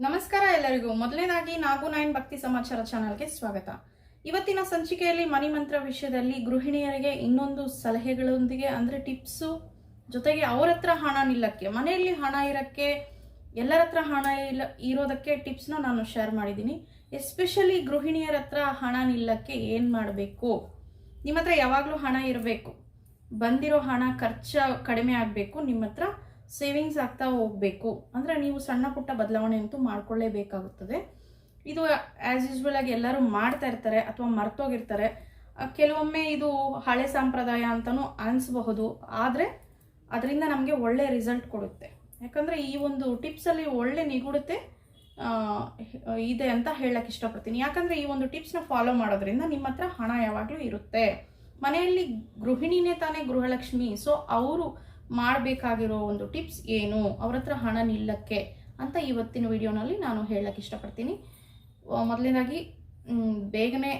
ನಮಸ್ಕಾರ ಎಲ್ಲರಿಗೂ. ಮೊದಲನೇದಾಗಿ ನಾಗು ನೈನ್ ಭಕ್ತಿ ಸಮಾಚಾರ ಚಾನಲ್ಗೆ ಸ್ವಾಗತ. ಇವತ್ತಿನ ಸಂಚಿಕೆಯಲ್ಲಿ ಮನಿ ಮಂತ್ರ ವಿಷಯದಲ್ಲಿ ಗೃಹಿಣಿಯರಿಗೆ ಇನ್ನೊಂದು ಸಲಹೆಗಳೊಂದಿಗೆ, ಅಂದ್ರೆ ಟಿಪ್ಸು, ಜೊತೆಗೆ ಅವರ ಹತ್ರ ಹಣ ನಿಲ್ಲಕ್ಕೆ, ಮನೆಯಲ್ಲಿ ಹಣ ಇರಕ್ಕೆ, ಎಲ್ಲರ ಹತ್ರ ಹಣ ಇಲ್ಲ, ಇರೋದಕ್ಕೆ ಟಿಪ್ಸ್ನ ನಾನು ಶೇರ್ ಮಾಡಿದ್ದೀನಿ. ಎಸ್ಪೆಷಲಿ ಗೃಹಿಣಿಯರ ಹತ್ರ ಹಣ ನಿಲ್ಲಕ್ಕೆ ಏನು ಮಾಡಬೇಕು? ನಿಮ್ಮ ಹತ್ರ ಯಾವಾಗಲೂ ಹಣ ಇರಬೇಕು. ಬಂದಿರೋ ಹಣ ಖರ್ಚು ಕಡಿಮೆ ಆಗಬೇಕು ನಿಮ್ಮ ಹತ್ರ ಸೇವಿಂಗ್ಸ್ ಆಗ್ತಾ ಹೋಗಬೇಕು. ಅಂದರೆ ನೀವು ಸಣ್ಣ ಪುಟ್ಟ ಬದಲಾವಣೆ ಅಂತೂ ಮಾಡ್ಕೊಳ್ಳೇಬೇಕಾಗುತ್ತದೆ. ಇದು ಆ್ಯಸ್ ಯೂಸ್ವಲ್ ಆಗಿ ಎಲ್ಲರೂ ಮಾಡ್ತಾ ಇರ್ತಾರೆ ಅಥವಾ ಮರ್ತೋಗಿರ್ತಾರೆ. ಕೆಲವೊಮ್ಮೆ ಇದು ಹಳೆ ಸಂಪ್ರದಾಯ ಅಂತಲೂ ಅನಿಸಬಹುದು. ಆದರೆ ಅದರಿಂದ ನಮಗೆ ಒಳ್ಳೆ ರಿಸಲ್ಟ್ ಕೊಡುತ್ತೆ. ಯಾಕಂದರೆ ಈ ಒಂದು ಟಿಪ್ಸಲ್ಲಿ ಒಳ್ಳೆ ನಿಗೂಢತೆ ಇದೆ ಅಂತ ಹೇಳಕ್ಕೆ ಇಷ್ಟಪಡ್ತೀನಿ. ಯಾಕಂದರೆ ಈ ಒಂದು ಟಿಪ್ಸ್ನ ಫಾಲೋ ಮಾಡೋದ್ರಿಂದ ನಿಮ್ಮ ಹತ್ರ ಹಣ ಯಾವಾಗಲೂ ಇರುತ್ತೆ. ಮನೆಯಲ್ಲಿ ಗೃಹಿಣಿನೇ ತಾನೇ ಗೃಹಲಕ್ಷ್ಮಿ ಸೊ ಅವರು ಮಾಡಬೇಕಾಗಿರೋ ಒಂದು ಟಿಪ್ಸ್ ಏನು? ಅವ್ರ ಹತ್ರ ಹಣ ನಿಲ್ಲಕ್ಕೆ ಅಂತ ಇವತ್ತಿನ ವಿಡಿಯೋನಲ್ಲಿ ನಾನು ಹೇಳಕ್ಕೆ ಇಷ್ಟಪಡ್ತೀನಿ. ಮೊದಲನೇದಾಗಿ ಬೇಗನೆ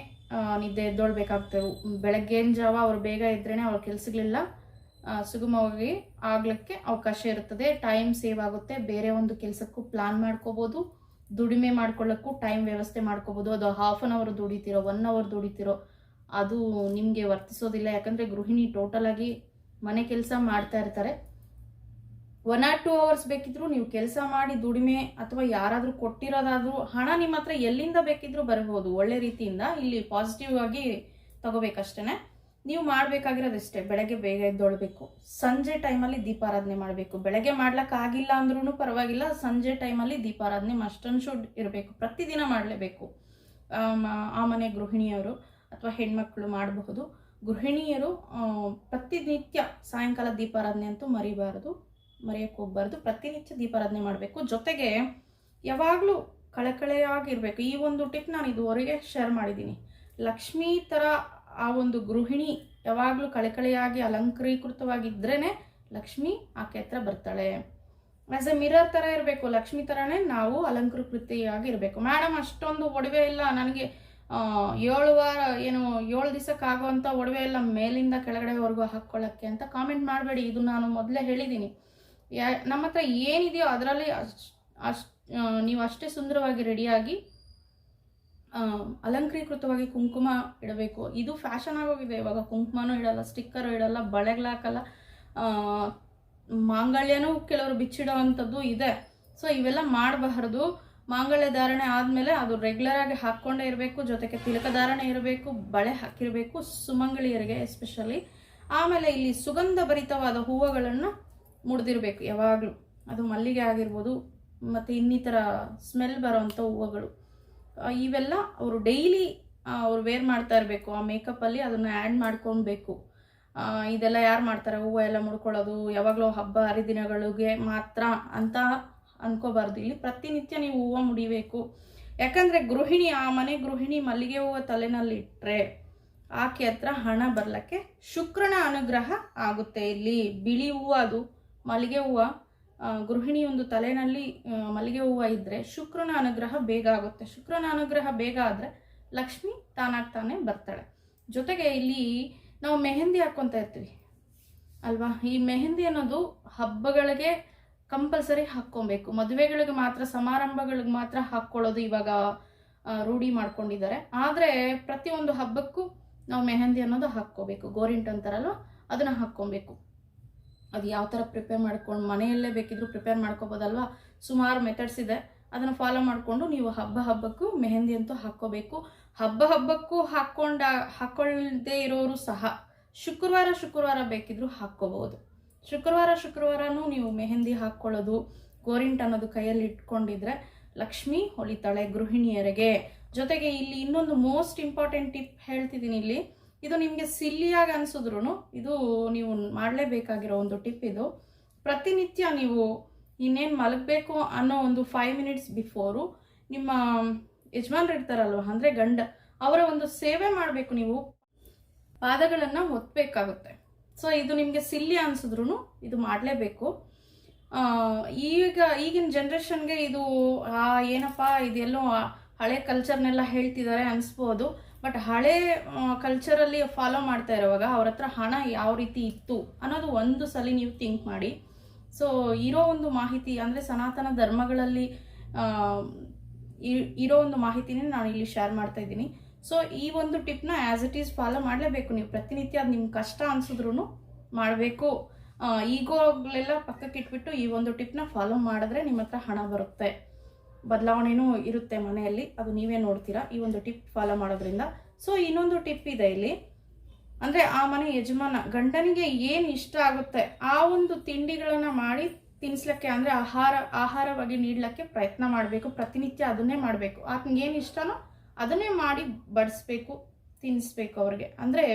ನಿದ್ದೆ ಎದ್ದೊಳ್ಬೇಕಾಗ್ತವೆ ಬೆಳಗ್ಗಿನ ಜಾವ ಅವ್ರು ಬೇಗ ಇದ್ರೇ ಅವ್ರ ಕೆಲಸಗಳೆಲ್ಲ ಸುಗಮವಾಗಿ ಆಗ್ಲಿಕ್ಕೆ ಅವಕಾಶ ಇರುತ್ತದೆ. ಟೈಮ್ ಸೇವ್ ಆಗುತ್ತೆ. ಬೇರೆ ಒಂದು ಕೆಲಸಕ್ಕೂ ಪ್ಲಾನ್ ಮಾಡ್ಕೋಬೋದು. ದುಡಿಮೆ ಮಾಡ್ಕೊಳ್ಳೋಕ್ಕೂ ಟೈಮ್ ವ್ಯವಸ್ಥೆ ಮಾಡ್ಕೋಬೋದು. ಅದು ಹಾಫ್ ಅನ್ ಅವರ್ ದುಡಿತಿರೋ ಒನ್ ಅವರ್ ದುಡಿತಿರೋ, ಅದು ನಿಮಗೆ ವರ್ತಿಸೋದಿಲ್ಲ. ಯಾಕಂದರೆ ಗೃಹಿಣಿ ಟೋಟಲ್ ಆಗಿ ಮನೆ ಕೆಲಸ ಮಾಡ್ತಾ ಇರ್ತಾರೆ. ಒನ್ ಆರ್ ಟೂ ಅವರ್ಸ್ ಬೇಕಿದ್ರು ನೀವು ಕೆಲಸ ಮಾಡಿ ದುಡಿಮೆ ಅಥವಾ ಯಾರಾದರೂ ಕೊಟ್ಟಿರೋದಾದರೂ ಹಣ ನಿಮ್ಮ ಹತ್ರ ಎಲ್ಲಿಂದ ಬೇಕಿದ್ರೂ ಬರಬಹುದು ಒಳ್ಳೆ ರೀತಿಯಿಂದ ಇಲ್ಲಿ ಪಾಸಿಟಿವ್ ಆಗಿ ತಗೋಬೇಕಷ್ಟೇ ನೀವು ಮಾಡಬೇಕಾಗಿರೋದಷ್ಟೇ ಬೆಳಗ್ಗೆ ಬೇಗ ಎದ್ದೊಳ್ಬೇಕು. ಸಂಜೆ ಟೈಮಲ್ಲಿ ದೀಪಾರಾಧನೆ ಮಾಡಬೇಕು. ಬೆಳಗ್ಗೆ ಮಾಡ್ಲಿಕ್ಕಾಗಿಲ್ಲ ಅಂದ್ರೂ ಪರವಾಗಿಲ್ಲ, ಸಂಜೆ ಟೈಮಲ್ಲಿ ದೀಪಾರಾಧನೆ ಮಸ್ಟ್ ಅಂಡ್ ಶುಡ್ ಇರಬೇಕು. ಪ್ರತಿದಿನ ಮಾಡಲೇಬೇಕು. ಆ ಮನೆ ಗೃಹಿಣಿಯವರು ಅಥವಾ ಹೆಣ್ಮಕ್ಳು ಮಾಡಬಹುದು. ಗೃಹಿಣಿಯರು ಪ್ರತಿನಿತ್ಯ ಸಾಯಂಕಾಲ ದೀಪಾರಾಧನೆ ಅಂತೂ ಮರಿಬಾರದು ಮರೆಯಕ್ಕೆ ಹೋಗ್ಬಾರ್ದು ಪ್ರತಿನಿತ್ಯ ದೀಪಾರಾಧನೆ ಮಾಡಬೇಕು. ಜೊತೆಗೆ ಯಾವಾಗಲೂ ಕಳೆಕಳೆಯಾಗಿರಬೇಕು. ಈ ಒಂದು ಟಿಪ್ ನಾನು ಇದುವರೆಗೆ ಶೇರ್ ಮಾಡಿದ್ದೀನಿ ಲಕ್ಷ್ಮೀ ಥರ ಆ ಒಂದು ಗೃಹಿಣಿ ಯಾವಾಗಲೂ ಕಳೆಕಳೆಯಾಗಿ ಅಲಂಕರೀಕೃತವಾಗಿದ್ರೇ ಲಕ್ಷ್ಮಿ ಆಕೆ ಹತ್ರ ಬರ್ತಾಳೆ. ಆ್ಯಸ್ ಎ ಮಿರರ್ ಥರ ಇರಬೇಕು. ಲಕ್ಷ್ಮಿ ಥರನೇ ನಾವು ಅಲಂಕೃತಿಯಾಗಿ ಇರಬೇಕು ಮೇಡಮ್ ಅಷ್ಟೊಂದು ಒಡವೆ ಇಲ್ಲ. ನನಗೆ ಏಳು ವಾರ ಏನು ಏಳು ದಿವಸಕ್ಕೆ ಆಗುವಂಥ ಒಡವೆ ಎಲ್ಲ ಮೇಲಿಂದ ಕೆಳಗಡೆವರೆಗೂ ಹಾಕ್ಕೊಳ್ಳೋಕ್ಕೆ ಅಂತ ಕಾಮೆಂಟ್ ಮಾಡಬೇಡಿ. ಇದು ನಾನು ಮೊದಲೇ ಹೇಳಿದ್ದೀನಿ ಯಾ ನಮ್ಮ ಹತ್ರ ಏನಿದೆಯೋ ಅದರಲ್ಲಿ ಅಷ್ಟು ನೀವು ಅಷ್ಟೇ ಸುಂದರವಾಗಿ ರೆಡಿಯಾಗಿ ಅಲಂಕೃತವಾಗಿ ಕುಂಕುಮ ಇಡಬೇಕು. ಇದು ಫ್ಯಾಷನ್ ಆಗೋಗಿದೆ. ಇವಾಗ ಕುಂಕುಮನೂ ಇಡಲ್ಲ ಸ್ಟಿಕ್ಕರು ಇಡಲ್ಲ ಬಳೆಗಳು ಹಾಕಲ್ಲ. ಆ, ಮಾಂಗಲ್ಯನೂ ಕೆಲವರು ಬಿಚ್ಚಿಡೋ ಅಂಥದ್ದು ಇದೆ. ಸೊ ಇವೆಲ್ಲ ಮಾಡಬಾರದು. ಮಾಂಗಲ್ಯ ಧಾರಣೆ ಆದಮೇಲೆ ಅದು ರೆಗ್ಯುಲರ್ ಆಗಿ ಹಾಕ್ಕೊಂಡೇ ಇರಬೇಕು ಜೊತೆಗೆ ತಿಲಕ ಧಾರಣೆ ಇರಬೇಕು ಬಳೆ ಹಾಕಿರಬೇಕು ಸುಮಂಗಳಿಯರಿಗೆ ಎಸ್ಪೆಷಲಿ ಆಮೇಲೆ ಇಲ್ಲಿ ಸುಗಂಧ ಭರಿತವಾದ ಹೂವುಗಳನ್ನು ಮುಡ್ದಿರಬೇಕು ಯಾವಾಗಲೂ. ಅದು ಮಲ್ಲಿಗೆ ಆಗಿರ್ಬೋದು ಮತ್ತು ಇನ್ನಿತರ ಸ್ಮೆಲ್ ಬರೋವಂಥ ಹೂವುಗಳು. ಇವೆಲ್ಲ ಅವರು ಡೈಲಿ ಅವ್ರು ವೇರ್ ಮಾಡ್ತಾ ಇರಬೇಕು. ಆ ಮೇಕಪ್ಪಲ್ಲಿ ಅದನ್ನು ಆ್ಯಡ್ ಮಾಡ್ಕೊಳ್ಬೇಕು. ಆ, ಇದೆಲ್ಲ ಯಾರು ಮಾಡ್ತಾರೆ? ಹೂವು ಎಲ್ಲ ಮುಡ್ಕೊಳ್ಳೋದು ಯಾವಾಗಲೂ ಹಬ್ಬ ಹರಿದಿನಗಳಿಗೆ ಮಾತ್ರ ಅಂತ ಅನ್ಕೋಬಾರ್ದು. ಇಲ್ಲಿ ಪ್ರತಿನಿತ್ಯ ನೀವು ಹೂವು ಮುಡಿಬೇಕು. ಯಾಕಂದರೆ ಗೃಹಿಣಿ, ಆ ಮನೆ ಗೃಹಿಣಿ ಮಲ್ಲಿಗೆ ಹೂವು ತಲೆನಲ್ಲಿ ಇಟ್ಟರೆ ಆಕೆ ಹತ್ರ ಹಣ ಬರಲಿಕ್ಕೆ ಶುಕ್ರನ ಅನುಗ್ರಹ ಆಗುತ್ತೆ. ಇಲ್ಲಿ ಬಿಳಿ ಹೂವು ಅದು, ಮಲ್ಲಿಗೆ ಹೂವು ಗೃಹಿಣಿ ಒಂದು ತಲೆನಲ್ಲಿ ಮಲ್ಲಿಗೆ ಹೂವು ಇದ್ದರೆ ಶುಕ್ರನ ಅನುಗ್ರಹ ಬೇಗ ಆಗುತ್ತೆ. ಶುಕ್ರನ ಅನುಗ್ರಹ ಬೇಗ ಆದರೆ ಲಕ್ಷ್ಮಿ ತಾನಾಗಿ ತಾನೇ ಬರ್ತಾಳೆ. ಜೊತೆಗೆ ಇಲ್ಲಿ ನಾವು ಮೆಹಂದಿ ಹಾಕ್ಕೊತಾ ಇರ್ತೀವಿ ಅಲ್ವಾ? ಈ ಮೆಹಂದಿ ಅನ್ನೋದು ಹಬ್ಬಗಳಿಗೆ ಕಂಪಲ್ಸರಿ ಹಾಕ್ಕೊಬೇಕು. ಮದುವೆಗಳಿಗೆ ಮಾತ್ರ, ಸಮಾರಂಭಗಳಿಗೆ ಮಾತ್ರ ಹಾಕ್ಕೊಳ್ಳೋದು ಇವಾಗ ರೂಢಿ ಮಾಡ್ಕೊಂಡಿದ್ದಾರೆ. ಆದರೆ ಪ್ರತಿಯೊಂದು ಹಬ್ಬಕ್ಕೂ ನಾವು ಮೆಹಂದಿ ಅನ್ನೋದು ಹಾಕ್ಕೋಬೇಕು. ಗೋರಿಂಟ್ ಅಂತಾರಲ್ವ ಅದನ್ನು ಹಾಕ್ಕೊಬೇಕು. ಅದು ಯಾವ ಥರ ಪ್ರಿಪೇರ್ ಮಾಡ್ಕೊಂಡು, ಮನೆಯಲ್ಲೇ ಬೇಕಿದ್ರೂ ಪ್ರಿಪೇರ್ ಮಾಡ್ಕೋಬೋದಲ್ವ? ಸುಮಾರು ಮೆಥಡ್ಸ್ ಇದೆ. ಅದನ್ನು ಫಾಲೋ ಮಾಡಿಕೊಂಡು ನೀವು ಹಬ್ಬ ಹಬ್ಬಕ್ಕೂ ಮೆಹಂದಿ ಅಂತೂ ಹಾಕ್ಕೋಬೇಕು. ಹಬ್ಬ ಹಬ್ಬಕ್ಕೂ ಹಾಕ್ಕೊಂಡ ಹಾಕ್ಕೊಳ್ಳದೇ ಇರೋರು ಸಹ ಶುಕ್ರವಾರ ಶುಕ್ರವಾರ ಬೇಕಿದ್ರು ಹಾಕ್ಕೋಬೋದು. ಶುಕ್ರವಾರ ಶುಕ್ರವಾರನೂ ನೀವು ಮೆಹಂದಿ ಹಾಕ್ಕೊಳ್ಳೋದು ಗೋರಿಂಟ್ ಅನ್ನೋದು ಕೈಯಲ್ಲಿ ಇಟ್ಕೊಂಡಿದ್ರೆ ಲಕ್ಷ್ಮಿ ಹೊಳಿತಾಳೆ ಗೃಹಿಣಿಯರಿಗೆ. ಜೊತೆಗೆ ಇಲ್ಲಿ ಇನ್ನೊಂದು ಮೋಸ್ಟ್ ಇಂಪಾರ್ಟೆಂಟ್ ಟಿಪ್ ಹೇಳ್ತಿದ್ದೀನಿ ಇಲ್ಲಿ. ಇದು ನಿಮಗೆ ಸಿಲ್ಲಿಯಾಗಿ ಅನಿಸಿದ್ರು ಇದು ನೀವು ಮಾಡಲೇಬೇಕಾಗಿರೋ ಒಂದು ಟಿಪ್ ಇದು. ಪ್ರತಿನಿತ್ಯ ನೀವು ಇನ್ನೇನು ಮಲಗಬೇಕು ಅನ್ನೋ ಒಂದು ಫೈವ್ ಮಿನಿಟ್ಸ್ ಬಿಫೋರು ನಿಮ್ಮ ಯಜಮಾನ್ರು ಇರ್ತಾರಲ್ವ, ಅಂದರೆ ಗಂಡ, ಅವರ ಒಂದು ಸೇವೆ ಮಾಡಬೇಕು ನೀವು. ಪಾದಗಳನ್ನು ಒತ್ತಬೇಕಾಗುತ್ತೆ ಸೊ ಇದು ನಿಮಗೆ ಸಿಲ್ಲಿ ಅನ್ಸಿದ್ರು ಇದು ಮಾಡಲೇಬೇಕು. ಈಗ, ಈಗಿನ ಜನ್ರೇಷನ್ಗೆ ಇದು ಏನಪ್ಪ, ಇದೆಲ್ಲೋ ಹಳೆ ಕಲ್ಚರ್ನೆಲ್ಲ ಹೇಳ್ತಿದ್ದಾರೆ ಅನಿಸ್ಬೋದು. ಬಟ್ ಹಳೆ ಕಲ್ಚರಲ್ಲಿ ಫಾಲೋ ಮಾಡ್ತಾ ಇರೋವಾಗ ಅವ್ರ ಹತ್ರ ಹಣ ಯಾವ ರೀತಿ ಇತ್ತು ಅನ್ನೋದು ಒಂದು ಸಲ ನೀವು ಥಿಂಕ್ ಮಾಡಿ. ಸೊ ಇರೋ ಒಂದು ಮಾಹಿತಿ ಅಂದರೆ ಸನಾತನ ಧರ್ಮಗಳಲ್ಲಿ ಇರೋ ಒಂದು ಮಾಹಿತಿನೇ ನಾನು ಇಲ್ಲಿ ಶೇರ್ ಮಾಡ್ತಾ ಇದ್ದೀನಿ. ಸೊ ಈ ಒಂದು ಟಿಪ್ನ ಆ್ಯಸ್ ಇಟ್ ಈಸ್ ಫಾಲೋ ಮಾಡಲೇಬೇಕು ನೀವು. ಪ್ರತಿನಿತ್ಯ ಅದು ನಿಮ್ಗೆ ಕಷ್ಟ ಅನ್ಸಿದ್ರು ಮಾಡಬೇಕು. ಈಗೋಗಳೆಲ್ಲ ಪಕ್ಕಕ್ಕೆ ಇಟ್ಬಿಟ್ಟು ಈ ಒಂದು ಟಿಪ್ನ ಫಾಲೋ ಮಾಡಿದ್ರೆ ನಿಮ್ಮ ಹತ್ರ ಹಣ ಬರುತ್ತೆ. ಬದಲಾವಣೆನೂ ಇರುತ್ತೆ ಮನೆಯಲ್ಲಿ. ಅದು ನೀವೇ ನೋಡ್ತೀರಾ ಈ ಒಂದು ಟಿಪ್ ಫಾಲೋ ಮಾಡೋದ್ರಿಂದ. ಸೊ ಇನ್ನೊಂದು ಟಿಪ್ ಇದೆ ಇಲ್ಲಿ. ಅಂದರೆ ಆ ಮನೆ ಯಜಮಾನ, ಗಂಡನಿಗೆ ಏನು ಇಷ್ಟ ಆಗುತ್ತೆ? ಆ ಒಂದು ತಿಂಡಿಗಳನ್ನು ಮಾಡಿ ತಿನ್ಸ್ಲಿಕ್ಕೆ ಅಂದರೆ ಆಹಾರ, ಆಹಾರವಾಗಿ ನೀಡಲಿಕ್ಕೆ ಪ್ರಯತ್ನ ಮಾಡಬೇಕು. ಪ್ರತಿನಿತ್ಯ ಅದನ್ನೇ ಮಾಡಬೇಕು. ಆತನಿಗೆ ಏನು ಇಷ್ಟನೋ ಅದನ್ನೇ ಮಾಡಿ ಬಡಿಸ್ಬೇಕು, ತಿನ್ನಿಸ್ಬೇಕು ಅವ್ರಿಗೆ. ಅಂದರೆ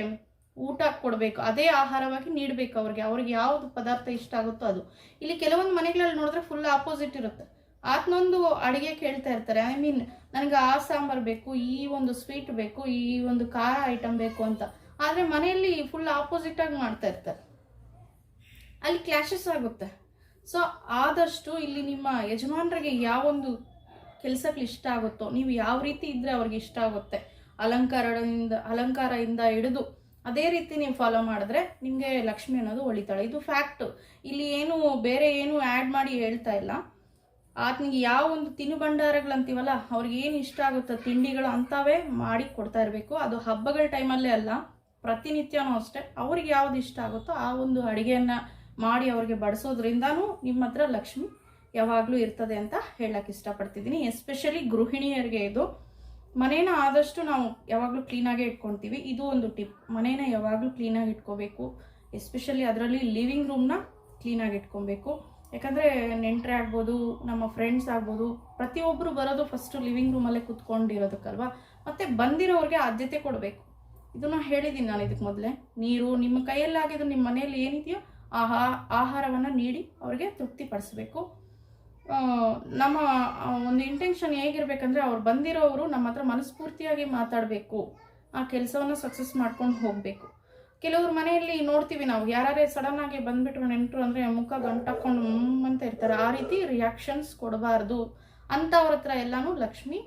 ಊಟ ಕೊಡಬೇಕು, ಅದೇ ಆಹಾರವಾಗಿ ನೀಡಬೇಕು ಅವ್ರಿಗೆ. ಅವ್ರಿಗೆ ಯಾವುದು ಪದಾರ್ಥ ಇಷ್ಟ ಆಗುತ್ತೋ ಅದು. ಇಲ್ಲಿ ಕೆಲವೊಂದು ಮನೆಗಳಲ್ಲಿ ನೋಡಿದ್ರೆ ಫುಲ್ ಆಪೋಸಿಟ್ ಇರುತ್ತೆ. ಆತನೊಂದು ಅಡುಗೆ ಕೇಳ್ತಾ ಇರ್ತಾರೆ. ಐ ಮೀನ್ ನನಗೆ ಆ ಸಾಂಬಾರು ಬೇಕು, ಈ ಒಂದು ಸ್ವೀಟ್ ಬೇಕು, ಈ ಒಂದು ಖಾರ ಐಟಮ್ ಬೇಕು ಅಂತ. ಆದರೆ ಮನೆಯಲ್ಲಿ ಫುಲ್ ಆಪೋಸಿಟ್ ಆಗಿ ಮಾಡ್ತಾ ಇರ್ತಾರೆ. ಅಲ್ಲಿ ಕ್ಲಾಶಸ್ ಆಗುತ್ತೆ. ಸೊ ಆದಷ್ಟು ಇಲ್ಲಿ ನಿಮ್ಮ ಯಜಮಾನರಿಗೆ ಯಾವೊಂದು ಕೆಲಸಗಳು ಇಷ್ಟ ಆಗುತ್ತೋ, ನೀವು ಯಾವ ರೀತಿ ಇದ್ದರೆ ಅವ್ರಿಗೆ ಇಷ್ಟ ಆಗುತ್ತೆ, ಅಲಂಕಾರದಿಂದ ಅಲಂಕಾರದಿಂದ ಹಿಡಿದು ಅದೇ ರೀತಿ ನೀವು ಫಾಲೋ ಮಾಡಿದ್ರೆ ನಿಮಗೆ ಲಕ್ಷ್ಮಿ ಅನ್ನೋದು ಒಳಿತಾಳೆ. ಇದು ಫ್ಯಾಕ್ಟ್ ಇಲ್ಲಿ ಏನು, ಬೇರೆ ಏನು ಆ್ಯಡ್ ಮಾಡಿ ಹೇಳ್ತಾ ಇಲ್ಲ. ಆತನಿಗೆ ಯಾವ ಒಂದು ತಿನುಬಂಡಾರಗಳಂತೀವಲ್ಲ ಅವ್ರಿಗೆ ಏನು ಇಷ್ಟ ಆಗುತ್ತೋ, ತಿಂಡಿಗಳು ಅಂಥವೇ ಮಾಡಿ ಕೊಡ್ತಾ ಇರಬೇಕು. ಅದು ಹಬ್ಬಗಳ ಟೈಮಲ್ಲೇ ಅಲ್ಲ, ಪ್ರತಿನಿತ್ಯನೂ ಅಷ್ಟೇ. ಅವ್ರಿಗೆ ಯಾವ್ದು ಇಷ್ಟ ಆಗುತ್ತೋ ಆ ಒಂದು ಅಡುಗೆಯನ್ನು ಮಾಡಿ ಅವ್ರಿಗೆ ಬಡಿಸೋದ್ರಿಂದನೂ ನಿಮ್ಮ ಹತ್ರ ಲಕ್ಷ್ಮಿ ಯಾವಾಗಲೂ ಇರ್ತದೆ ಅಂತ ಹೇಳಕ್ಕೆ ಇಷ್ಟಪಡ್ತಿದ್ದೀನಿ. ಎಸ್ಪೆಷಲಿ ಗೃಹಿಣಿಯರಿಗೆ ಇದು. ಮನೇನ ಆದಷ್ಟು ನಾವು ಯಾವಾಗಲೂ ಕ್ಲೀನಾಗೇ ಇಟ್ಕೊತೀವಿ. ಇದು ಒಂದು ಟಿಪ್ ಮನೇನ ಯಾವಾಗಲೂ ಕ್ಲೀನಾಗಿ ಇಟ್ಕೋಬೇಕು. ಎಸ್ಪೆಷಲಿ ಅದರಲ್ಲಿ ಲಿವಿಂಗ್ ರೂಮ್ನ ಕ್ಲೀನಾಗಿ ಇಟ್ಕೊಬೇಕು. ಯಾಕಂದರೆ ನೆಂಟ್ರೆ ಆಗ್ಬೋದು, ನಮ್ಮ ಫ್ರೆಂಡ್ಸ್ ಆಗ್ಬೋದು ಪ್ರತಿಯೊಬ್ಬರು ಬರೋದು ಫಸ್ಟು ಲಿವಿಂಗ್ ರೂಮಲ್ಲೇ ಕುತ್ಕೊಂಡಿರೋದಕ್ಕಲ್ವಾ? ಮತ್ತು ಬಂದಿರೋರಿಗೆ ಆದ್ಯತೆ ಕೊಡಬೇಕು. ಇದನ್ನು ಹೇಳಿದ್ದೀನಿ ನಾನು ಇದಕ್ಕೆ ಮೊದಲೇ. ನೀರು, ನಿಮ್ಮ ಕೈಯಲ್ಲಾಗಿದ್ದು ನಿಮ್ಮ ಮನೆಯಲ್ಲಿ ಏನಿದೆಯೋ ಆಹಾ, ಆಹಾರವನ್ನು ನೀಡಿ ಅವರಿಗೆ ತೃಪ್ತಿಪಡಿಸ್ಬೇಕು. ನಮ್ಮ ಒಂದು ಇಂಟೆನ್ಷನ್ ಹೇಗಿರ್ಬೇಕಂದ್ರೆ ಅವ್ರು ಬಂದಿರೋರು ನಮ್ಮ ಹತ್ರ ಮನಸ್ಫೂರ್ತಿಯಾಗಿ ಮಾತಾಡಬೇಕು. ಆ ಕೆಲಸವನ್ನು ಸಕ್ಸಸ್ ಮಾಡ್ಕೊಂಡು ಹೋಗಬೇಕು. ಕೆಲವ್ರ ಮನೆಯಲ್ಲಿ ನೋಡ್ತೀವಿ ನಾವು ಯಾರೇ ಸಡನ್ ಆಗಿ ಬಂದ್ಬಿಟ್ರು ನೆಂಟರು ಅಂದರೆ ಮುಖ ಗಂಟಾಕೊಂಡು ಅಂತ ಇರ್ತಾರೆ. ಆ ರೀತಿ ರಿಯಾಕ್ಷನ್ಸ್ ಕೊಡಬಾರ್ದು. ಅಂಥವ್ರ ಹತ್ರ ಎಲ್ಲಾನು ಲಕ್ಷ್ಮಿ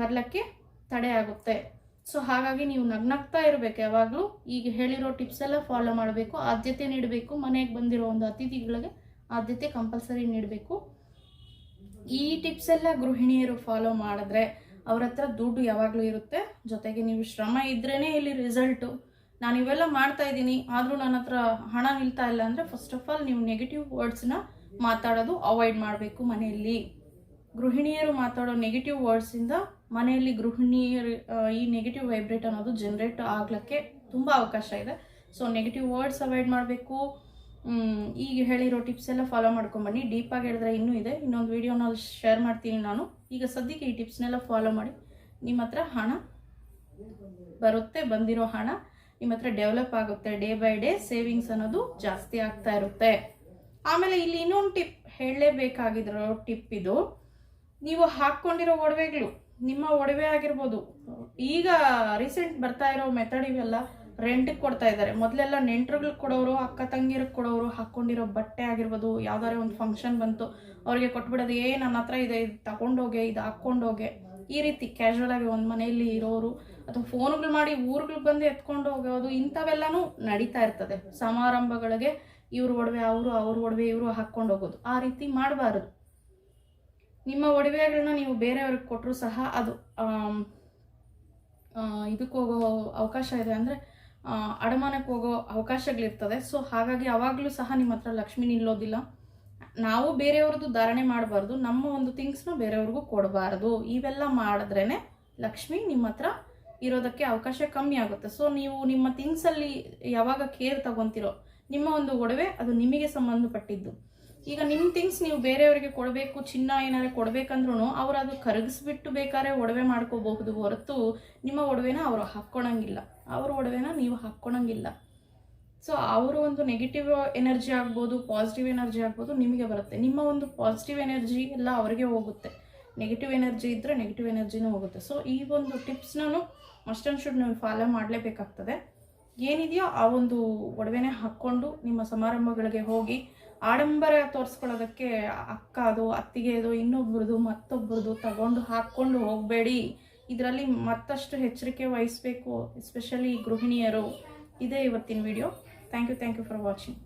ಬರಲಿಕ್ಕೆ ತಡೆ ಆಗುತ್ತೆ. ಸೊ ಹಾಗಾಗಿ ನೀವು ನಗ್ನಗ್ತಾ ಇರಬೇಕು ಯಾವಾಗಲೂ. ಈಗ ಹೇಳಿರೋ ಟಿಪ್ಸ್ ಎಲ್ಲ ಫಾಲೋ ಮಾಡಬೇಕು. ಆದ್ಯತೆ ನೀಡಬೇಕು. ಮನೆಗೆ ಬಂದಿರೋ ಒಂದು ಅತಿಥಿಗಳಿಗೆ ಆದ್ಯತೆ ಕಂಪಲ್ಸರಿ ನೀಡಬೇಕು. ಈ ಟಿಪ್ಸ್ ಎಲ್ಲ ಗೃಹಿಣಿಯರು ಫಾಲೋ ಮಾಡಿದ್ರೆ ಅವ್ರ ಹತ್ರ ದುಡ್ಡು ಯಾವಾಗಲೂ ಇರುತ್ತೆ. ಜೊತೆಗೆ ನೀವು ಶ್ರಮ ಇದ್ರೇ ಇಲ್ಲಿ ರಿಸಲ್ಟು ನಾನು ಇವೆಲ್ಲ ಮಾಡ್ತಾ ಇದ್ದೀನಿ, ಆದರೂ ನನ್ನ ಹತ್ರ ಹಣ ನಿಲ್ತಾ ಇಲ್ಲ ಅಂದರೆ ಫಸ್ಟ್ ಆಫ್ ಆಲ್ ನೀವು ನೆಗೆಟಿವ್ ವರ್ಡ್ಸ್ನ ಮಾತಾಡೋದು ಅವಾಯ್ಡ್ ಮಾಡಬೇಕು ಮನೆಯಲ್ಲಿ. ಗೃಹಿಣಿಯರು ಮಾತಾಡೋ ನೆಗೆಟಿವ್ ವರ್ಡ್ಸಿಂದ ಮನೆಯಲ್ಲಿ ಗೃಹಿಣಿಯರು ಈ ನೆಗೆಟಿವ್ ವೈಬ್ರೇಟ್ ಅನ್ನೋದು ಜನ್ರೇಟ್ ಆಗ್ಲಿಕ್ಕೆ ತುಂಬ ಅವಕಾಶ ಇದೆ. ಸೊ ನೆಗೆಟಿವ್ ವರ್ಡ್ಸ್ ಅವಾಯ್ಡ್ ಮಾಡಬೇಕು. ಈಗ ಹೇಳಿರೋ ಟಿಪ್ಸ್ ಎಲ್ಲ ಫಾಲೋ ಮಾಡ್ಕೊಂಬನ್ನಿ. ಡೀಪಾಗಿ ಹೇಳಿದ್ರೆ ಇನ್ನೂ ಇದೆ. ಇನ್ನೊಂದು ವೀಡಿಯೋನ ಶೇರ್ ಮಾಡ್ತೀನಿ ನಾನು. ಈಗ ಸದ್ಯಕ್ಕೆ ಈ ಟಿಪ್ಸ್ನೆಲ್ಲ ಫಾಲೋ ಮಾಡಿ. ನಿಮ್ಮ ಹತ್ರ ಹಣ ಬರುತ್ತೆ, ಬಂದಿರೋ ಹಣ ನಿಮ್ಮ ಹತ್ರ ಡೆವಲಪ್ ಆಗುತ್ತೆ. ಡೇ ಬೈ ಡೇ ಸೇವಿಂಗ್ಸ್ ಅನ್ನೋದು ಜಾಸ್ತಿ ಆಗ್ತಾ ಇರುತ್ತೆ. ಆಮೇಲೆ ಇಲ್ಲಿ ಇನ್ನೊಂದು ಟಿಪ್ ಹೇಳಲೇಬೇಕಾಗಿರೋ ಟಿಪ್ ಇದು. ನೀವು ಹಾಕ್ಕೊಂಡಿರೋ ಒಡವೆಗಳು ನಿಮ್ಮ ಒಡವೆ ಆಗಿರ್ಬೋದು. ಈಗ ರೀಸೆಂಟ್ ಬರ್ತಾ ಇರೋ ಮೆಥಡ್ ಇವೆಲ್ಲ ರೆಂಟ್ಗೆ ಕೊಡ್ತಾ ಇದ್ದಾರೆ. ಮೊದಲೆಲ್ಲ ನೆಂಟರುಗಳಿಗೆ ಕೊಡೋರು, ಅಕ್ಕ ತಂಗಿರಿಗೆ ಕೊಡೋರು ಹಾಕ್ಕೊಂಡಿರೋ ಬಟ್ಟೆ ಆಗಿರ್ಬೋದು, ಯಾವ್ದಾರ ಒಂದು ಫಂಕ್ಷನ್ ಬಂತು, ಅವ್ರಿಗೆ ಕೊಟ್ಬಿಡೋದು, ಏ ನನ್ನ ಹತ್ರ ಇದೆ, ಇದು ತಗೊಂಡೋಗೆ, ಇದು ಹಾಕ್ಕೊಂಡೋಗೆ. ಈ ರೀತಿ ಕ್ಯಾಶುವಲ್ ಆಗಿ ಒಂದು ಮನೆಯಲ್ಲಿ ಇರೋರು, ಅಥವಾ ಫೋನ್ಗಳು ಮಾಡಿ ಊರುಗಳಿಗೆ ಬಂದು ಎತ್ಕೊಂಡು ಹೋಗೋದು ಇಂಥವೆಲ್ಲನೂ ನಡೀತಾ ಇರ್ತದೆ. ಸಮಾರಂಭಗಳಿಗೆ ಇವ್ರ ಒಡವೆ ಅವರು, ಅವ್ರ ಒಡವೆ ಇವರು ಹಾಕ್ಕೊಂಡು ಹೋಗೋದು ಆ ರೀತಿ ಮಾಡಬಾರದು. ನಿಮ್ಮ ಒಡವೆಗಳನ್ನ ನೀವು ಬೇರೆಯವ್ರಿಗೆ ಕೊಟ್ಟರು ಸಹ ಅದು ಇದಕ್ಕೆ ಹೋಗೋ ಅವಕಾಶ ಇದೆ. ಅಂದರೆ ಅಡಮಾನಕ್ಕೆ ಹೋಗೋ ಅವಕಾಶಗಳಿರ್ತದೆ. ಸೊ ಹಾಗಾಗಿ ಅವಾಗಲೂ ಸಹ ನಿಮ್ಮ ಹತ್ರ ಲಕ್ಷ್ಮಿ ನಿಲ್ಲೋದಿಲ್ಲ. ನಾವು ಬೇರೆಯವ್ರದ್ದು ಧಾರಣೆ ಮಾಡಬಾರ್ದು. ನಮ್ಮ ಒಂದು ಥಿಂಗ್ಸ್ನ ಬೇರೆಯವ್ರಿಗೂ ಕೊಡಬಾರ್ದು. ಇವೆಲ್ಲ ಮಾಡಿದ್ರೇ ಲಕ್ಷ್ಮಿ ನಿಮ್ಮ ಹತ್ರ ಇರೋದಕ್ಕೆ ಅವಕಾಶ ಕಮ್ಮಿ ಆಗುತ್ತೆ. ಸೊ ನೀವು ನಿಮ್ಮ ಥಿಂಗ್ಸಲ್ಲಿ ಯಾವಾಗ ಕೇರ್ ತಗೊತಿರೋ, ನಿಮ್ಮ ಒಂದು ಒಡವೆ ಅದು ನಿಮಗೆ ಸಂಬಂಧಪಟ್ಟಿದ್ದು. ಈಗ ನಿಮ್ಮ ಥಿಂಗ್ಸ್ ನೀವು ಬೇರೆಯವರಿಗೆ ಕೊಡಬೇಕು, ಚಿನ್ನ ಏನಾದ್ರು ಕೊಡಬೇಕಂದ್ರೂ ಅವ್ರು ಅದು ಕರಗಿಸ್ಬಿಟ್ಟು ಬೇಕಾದ್ರೆ ಒಡವೆ ಮಾಡ್ಕೋಬಹುದು ಹೊರತು ನಿಮ್ಮ ಒಡವೆನ ಅವರು ಹಾಕ್ಕೊಳಂಗಿಲ್ಲ. ಅವ್ರ ಒಡವೆನ ನೀವು ಹಾಕ್ಕೊಳಂಗಿಲ್ಲ. ಸೊ ಅವರು ಒಂದು ನೆಗೆಟಿವ್ ಎನರ್ಜಿ ಆಗ್ಬೋದು ಪಾಸಿಟಿವ್ ಎನರ್ಜಿ ಆಗ್ಬೋದು ನಿಮಗೆ ಬರುತ್ತೆ. ನಿಮ್ಮ ಒಂದು ಪಾಸಿಟಿವ್ ಎನರ್ಜಿ ಎಲ್ಲ ಅವರಿಗೆ ಹೋಗುತ್ತೆ. ನೆಗೆಟಿವ್ ಎನರ್ಜಿ ಇದ್ದರೆ ನೆಗೆಟಿವ್ ಎನರ್ಜಿನೂ ಹೋಗುತ್ತೆ. ಸೊ ಈ ಒಂದು ಟಿಪ್ಸ್ನೂ ಮಸ್ಟ್ ಅಂಡ್ ಶುಡ್ ನೀವು ಫಾಲೋ ಮಾಡಲೇಬೇಕಾಗ್ತದೆ. ಏನಿದೆಯೋ ಆ ಒಂದು ಒಡವೆನೇ ಹಾಕ್ಕೊಂಡು ನಿಮ್ಮ ಸಮಾರಂಭಗಳಿಗೆ ಹೋಗಿ ಆಡಂಬರ ತೋರಿಸ್ಕೊಳ್ಳೋದಕ್ಕೆ ಅಕ್ಕ ಅದು, ಅತ್ತಿಗೆ ಅದು ಇನ್ನೊಬ್ರದ್ದು ಮತ್ತೊಬ್ರದ್ದು ತಗೊಂಡು ಹಾಕ್ಕೊಂಡು ಹೋಗಬೇಡಿ. ಇದರಲ್ಲಿ ಮತ್ತಷ್ಟು ಎಚ್ಚರಿಕೆ ವಹಿಸಬೇಕು ಎಸ್ಪೆಷಲಿ ಗೃಹಿಣಿಯರು. ಇದೇ ಇವತ್ತಿನ video thank you thank you for watching